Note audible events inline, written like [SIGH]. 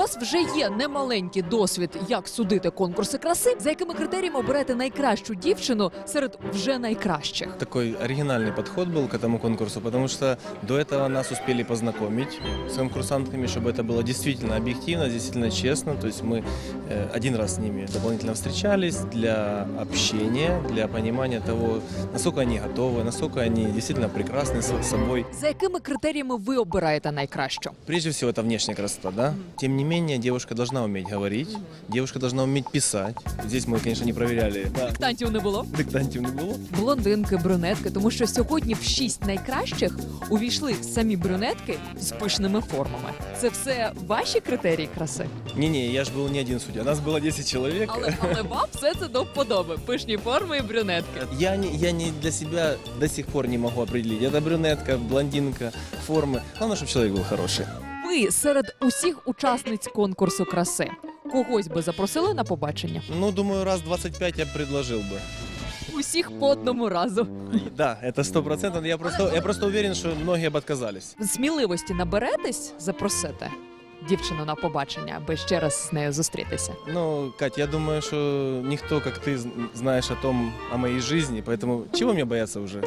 вас вже є немаленький досвід, як судити конкурси краси, за якими критеріями оберете найкращу дівчину серед вже найкращих. Такой оригинальный подход был к этому конкурсу, потому что до этого нас успели познакомить с конкурсантками, чтобы это было действительно объективно, действительно честно. То есть мы э, один раз с ними дополнительно встречались для общения, для понимания того, насколько они готовы, насколько они действительно прекрасны с собой. За якими критеріями ви обираєте найкращу? Прежде всего, это внешняя красота, да? Тем не менее, девушка должна уметь говорить, девушка должна уметь писать. Здесь мы, конечно, не проверяли. Да, Диктантів не було. диктантів не було. Блондинки, брюнетки, тому що сьогодні в шість найкращих увійшли самі брюнетки з пишними формами. Це все ваші критерії краси. Не-не, я ж был не один судья, нас было 10 человек. Але, але вам [LAUGHS] все це до вподоби. Пишні форми і брюнетки. Я не, я не для себя до сих пор не могу определить. Это брюнетка, блондинка, формы. Главное, чтобы человек был хороший. Ви серед усіх учасниць конкурсу краси когось би запросили на побачення? Ну, думаю, раз 25 я предложил бы. Усіх по одному разу. Да, это сто процентов. Я просто, я просто уверен, что многие бы отказались. Сміливості наберетесь запросити дівчину на побачення, аби ще раз з нею зустрітися. Ну, Кать, я думаю, что никто, как ты, з- знаешь о том, о моей жизни, поэтому чего мне бояться уже?